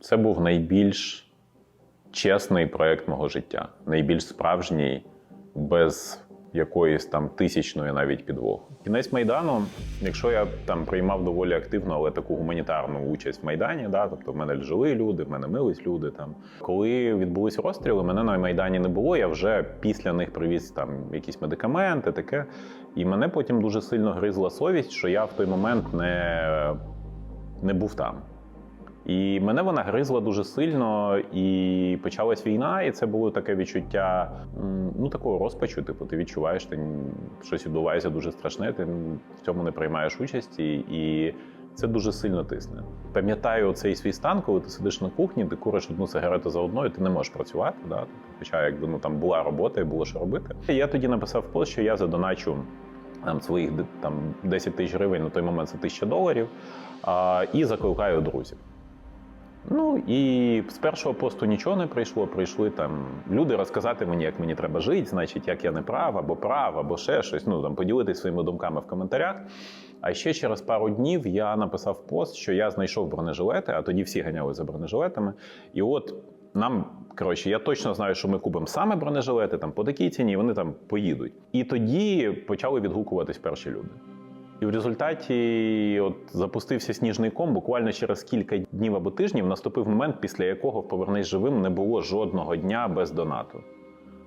Це був найбільш чесний проект мого життя, найбільш справжній, без якоїсь там тисячної навіть підвоху. Кінець майдану, якщо я там приймав доволі активну, але таку гуманітарну участь в майдані, да, тобто в мене жили люди, в мене мились люди. Там коли відбулись розстріли, мене на майдані не було. Я вже після них привіз там якісь медикаменти, таке. І мене потім дуже сильно гризла совість, що я в той момент не, не був там. І мене вона гризла дуже сильно, і почалась війна, і це було таке відчуття ну такого розпачу. Типу, ти відчуваєш, ти щось відбувається дуже страшне, ти в цьому не приймаєш участі, і це дуже сильно тисне. Пам'ятаю цей свій стан, коли ти сидиш на кухні, ти куриш одну сигарету за одною, ти не можеш працювати. Да? Хоча якби ну там була робота і було що робити. Я тоді написав пост, що я задоначу там своїх там 10 тисяч гривень на той момент це тисяча доларів. А, і закликаю друзів. Ну і з першого посту нічого не прийшло. Прийшли там люди розказати мені, як мені треба жити, значить, як я не прав, або прав, або ще щось. Ну там поділитись своїми думками в коментарях. А ще через пару днів я написав пост, що я знайшов бронежилети, а тоді всі ганяли за бронежилетами. І от нам, коротше, я точно знаю, що ми купимо саме бронежилети там по такій ціні, вони там поїдуть. І тоді почали відгукуватись перші люди. І в результаті от запустився сніжний ком. Буквально через кілька днів або тижнів наступив момент, після якого в Повернись живим не було жодного дня без донату.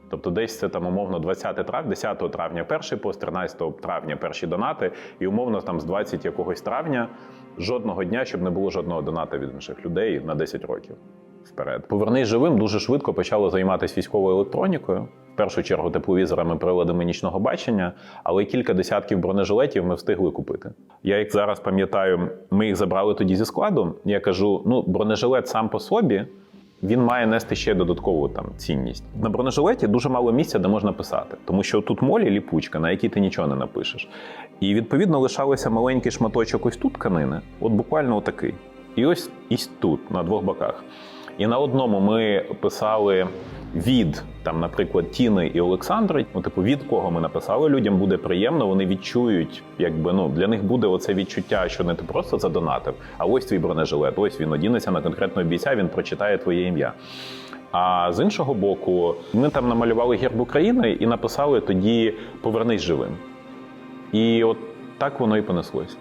Тобто, десь це там умовно 20 травня, 10 травня перший пост, 13 травня перші донати, і умовно там з 20 якогось травня жодного дня, щоб не було жодного доната від інших людей на 10 років вперед. Повернись живим дуже швидко почало займатися військовою електронікою. Першу чергу тепловізорами, приладами нічного бачення, але кілька десятків бронежилетів ми встигли купити. Я як зараз пам'ятаю, ми їх забрали тоді зі складу. Я кажу: ну, бронежилет сам по собі. Він має нести ще додаткову там цінність. На бронежилеті дуже мало місця, де можна писати, тому що тут молі ліпучка, на якій ти нічого не напишеш. І відповідно лишалося маленький шматочок ось тут тканини, от буквально отакий. І ось ось тут, на двох боках. І на одному ми писали від там, наприклад, Тіни і Олександри. Ну, типу, від кого ми написали, людям буде приємно, вони відчують, якби ну для них буде оце відчуття, що не ти просто задонатив, а ось твій бронежилет, ось він одінеться на конкретного бійця, він прочитає твоє ім'я. А з іншого боку, ми там намалювали герб України і написали тоді Повернись живим. І от так воно і понеслось.